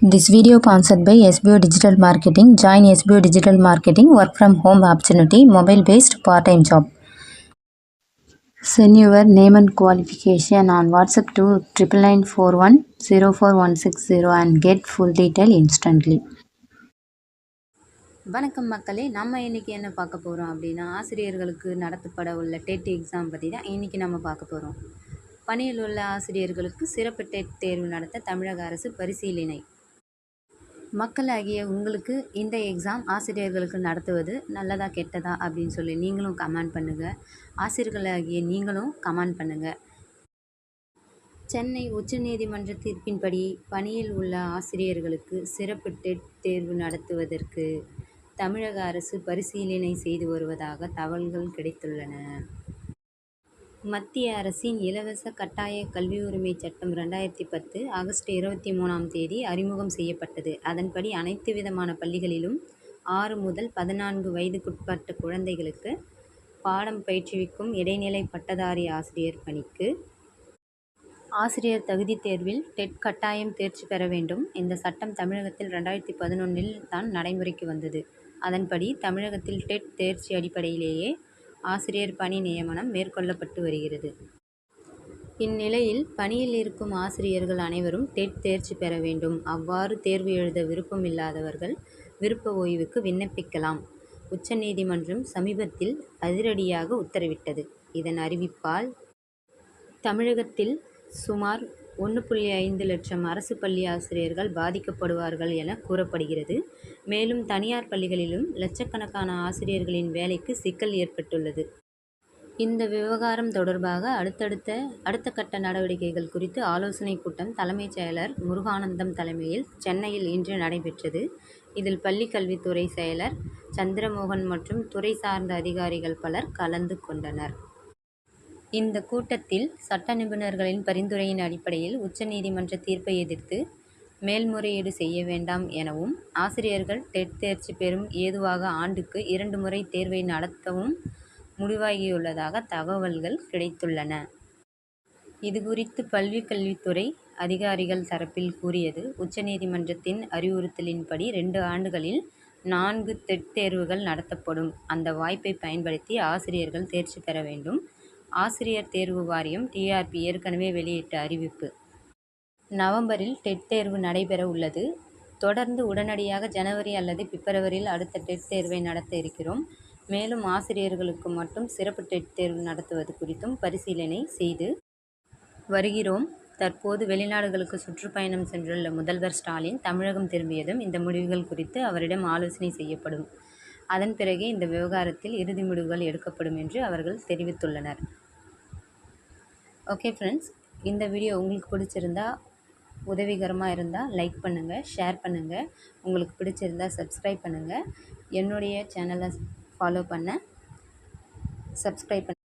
This video sponsored by SBO Digital Marketing. Join SBO Digital Marketing work from home opportunity, mobile based part time job. Send your name and qualification on WhatsApp to 99941 04160 and get full detail instantly. வணக்கம் மக்களே நம்ம இன்றைக்கி என்ன பார்க்க போகிறோம் அப்படின்னா ஆசிரியர்களுக்கு நடத்தப்பட உள்ள டெட் எக்ஸாம் பற்றி தான் இன்றைக்கி நம்ம பார்க்க போகிறோம் பணியில் உள்ள ஆசிரியர்களுக்கு சிறப்பு டெட் தேர்வு நடத்த தமிழக அரசு பரிசீலனை மக்களாகிய உங்களுக்கு இந்த எக்ஸாம் ஆசிரியர்களுக்கு நடத்துவது நல்லதா கெட்டதா அப்படின்னு சொல்லி நீங்களும் கமெண்ட் பண்ணுங்கள் ஆசிரியர்களாகிய நீங்களும் கமெண்ட் பண்ணுங்கள் சென்னை உச்சநீதிமன்ற தீர்ப்பின்படி பணியில் உள்ள ஆசிரியர்களுக்கு சிறப்பு டெட் தேர்வு நடத்துவதற்கு தமிழக அரசு பரிசீலனை செய்து வருவதாக தகவல்கள் கிடைத்துள்ளன. மத்திய அரசின் இலவச கட்டாய கல்வி உரிமை சட்டம் ரெண்டாயிரத்தி பத்து ஆகஸ்ட் இருபத்தி மூணாம் தேதி அறிமுகம் செய்யப்பட்டது. அதன்படி அனைத்து விதமான பள்ளிகளிலும் ஆறு முதல் பதினான்கு வயதுக்குட்பட்ட குழந்தைகளுக்கு பாடம் பயிற்றுவிக்கும் இடைநிலை பட்டதாரி ஆசிரியர் பணிக்கு ஆசிரியர் தகுதி தேர்வில் டெட் கட்டாயம் தேர்ச்சி பெற வேண்டும். இந்த சட்டம் தமிழகத்தில் ரெண்டாயிரத்தி பதினொன்றில் தான் நடைமுறைக்கு வந்தது. அதன்படி தமிழகத்தில் டெட் தேர்ச்சி அடிப்படையிலேயே ஆசிரியர் பணி நியமனம் மேற்கொள்ளப்பட்டு வருகிறது. இந்நிலையில் பணியில் இருக்கும் ஆசிரியர்கள் அனைவரும் டெட் தேர்ச்சி பெற வேண்டும். அவ்வாறு தேர்வு எழுத விருப்பம் இல்லாதவர்கள் விருப்ப ஓய்வுக்கு விண்ணப்பிக்கலாம். உச்சநீதிமன்றம் சமீபத்தில் அதிரடியாக உத்தரவிட்டது. இதன் அறிவிப்பால் தமிழகத்தில் சுமார் ஒன்று புள்ளி ஐந்து லட்சம் அரசு பள்ளி ஆசிரியர்கள் பாதிக்கப்படுவார்கள் என கூறப்படுகிறது. மேலும் தனியார் பள்ளிகளிலும் லட்சக்கணக்கான ஆசிரியர்களின் வேலைக்கு சிக்கல் ஏற்பட்டுள்ளது. இந்த விவகாரம் தொடர்பாக அடுத்தடுத்த அடுத்த கட்ட நடவடிக்கைகள் குறித்து ஆலோசனைக் கூட்டம் தலைமைச் செயலர் முருகானந்தம் தலைமையில் சென்னையில் இன்று நடைபெற்றது. இதில் பள்ளிக்கல்வித்துறை செயலர் சந்திரமோகன் மற்றும் துறை சார்ந்த அதிகாரிகள் பலர் கலந்து கொண்டனர். இந்த கூட்டத்தில் சட்ட நிபுணர்களின் பரிந்துரையின் அடிப்படையில் உச்சநீதிமன்ற தீர்ப்பை எதிர்த்து மேல்முறையீடு செய்ய வேண்டாம் எனவும் ஆசிரியர்கள் டெட் தேர்ச்சி பெறும் ஏதுவாக ஆண்டுக்கு இரண்டு முறை தேர்வை நடத்தவும் முடிவாகியுள்ளதாக தகவல்கள் கிடைத்துள்ளன. இதுகுறித்து பள்ளி கல்வித்துறை அதிகாரிகள் தரப்பில் கூறியது உச்சநீதிமன்றத்தின் அறிவுறுத்தலின்படி ரெண்டு ஆண்டுகளில் நான்கு டெட் தேர்வுகள் நடத்தப்படும். அந்த வாய்ப்பை பயன்படுத்தி ஆசிரியர்கள் தேர்ச்சி பெற வேண்டும். ஆசிரியர் தேர்வு வாரியம் டிஆர்பி ஏற்கனவே வெளியிட்ட அறிவிப்பு. நவம்பரில் டெட் தேர்வு நடைபெற உள்ளது. தொடர்ந்து உடனடியாக ஜனவரி அல்லது பிப்ரவரியில் அடுத்த டெட் தேர்வை நடத்த இருக்கிறோம். மேலும் ஆசிரியர்களுக்கு மட்டும் சிறப்பு டெட் தேர்வு நடத்துவது குறித்தும் பரிசீலனை செய்து வருகிறோம். தற்போது வெளிநாடுகளுக்கு சுற்றுப்பயணம் சென்றுள்ள முதல்வர் ஸ்டாலின் தமிழகம் திரும்பியதும் இந்த முடிவுகள் குறித்து அவரிடம் ஆலோசனை செய்யப்படும். அதன் பிறகே இந்த விவகாரத்தில் இறுதி முடிவுகள் எடுக்கப்படும் என்று அவர்கள் தெரிவித்துள்ளனர். ஓகே ஃப்ரெண்ட்ஸ் இந்த வீடியோ உங்களுக்கு பிடிச்சிருந்தா உதவிகரமாக இருந்தால் லைக் பண்ணுங்கள் ஷேர் பண்ணுங்கள் உங்களுக்கு பிடிச்சிருந்தால் சப்ஸ்கிரைப் பண்ணுங்கள் என்னுடைய சேனலை ஃபாலோ பண்ண சப்ஸ்கிரைப் பண்ண